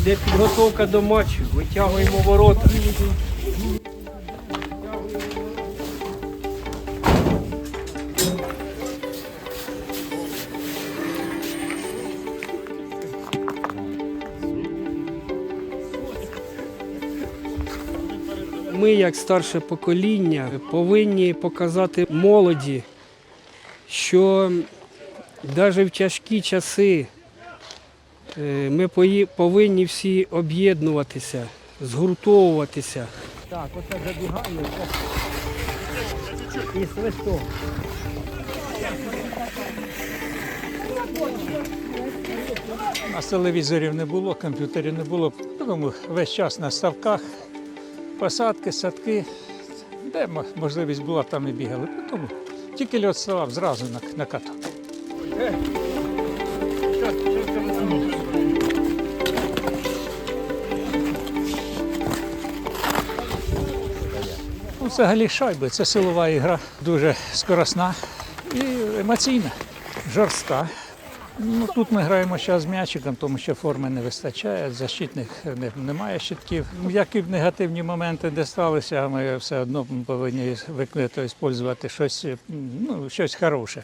Йде підготовка до матчу, витягуємо ворота. Ми, як старше покоління, повинні показати молоді, що навіть в тяжкі часи ми повинні всі об'єднуватися, згуртовуватися. Так, оце забігає і свисток. У нас телевізорів не було, комп'ютерів не було, тому весь час на ставках, посадки, садки. Де можливість була, там і бігали. Тому тільки льот ставав зразу на, на каток. Ну, Взагалі шайби це силова ігра, дуже скоросна і емоційна, жорстка. Ну, тут ми граємо зараз з м'ячиком, тому що форми не вистачає, защитних немає щитків. Які б негативні моменти де сталися, ми все одно повинні використовувати щось, ну, щось хороше.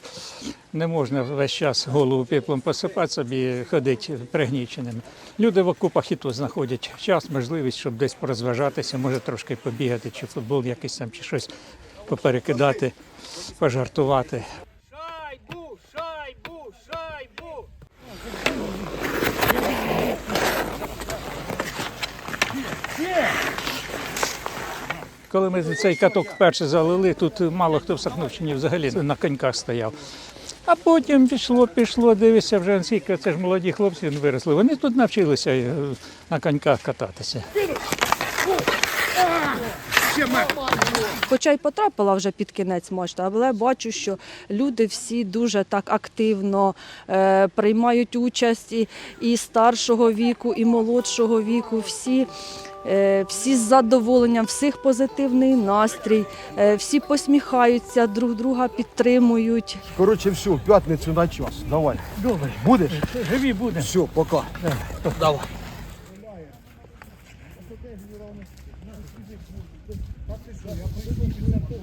Не можна весь час голову пеплом посипати собі, ходити пригніченими. Люди в окопах і тут знаходять час, можливість, щоб десь порозважатися, може трошки побігати, чи футбол якийсь там, чи щось поперекидати, пожартувати. Коли ми цей каток вперше залили, тут мало хто в Сахновщині взагалі на коньках стояв. А потім пішло, пішло, дивишся, вже скільки це ж молоді хлопці виросли. Вони тут навчилися е, на коньках кататися. Хоча й потрапила вже під кінець матчу, але бачу, що люди всі дуже так активно е, приймають участь і, і старшого віку, і молодшого віку. Всі, е, всі з задоволенням, всіх позитивний настрій, е, всі посміхаються, друг друга підтримують. Коротше, все, в п'ятницю на час. Давай. Добре, Будеш? живі буде. Все, пока. Давай стратегію равності. А ти що, я прийду після того.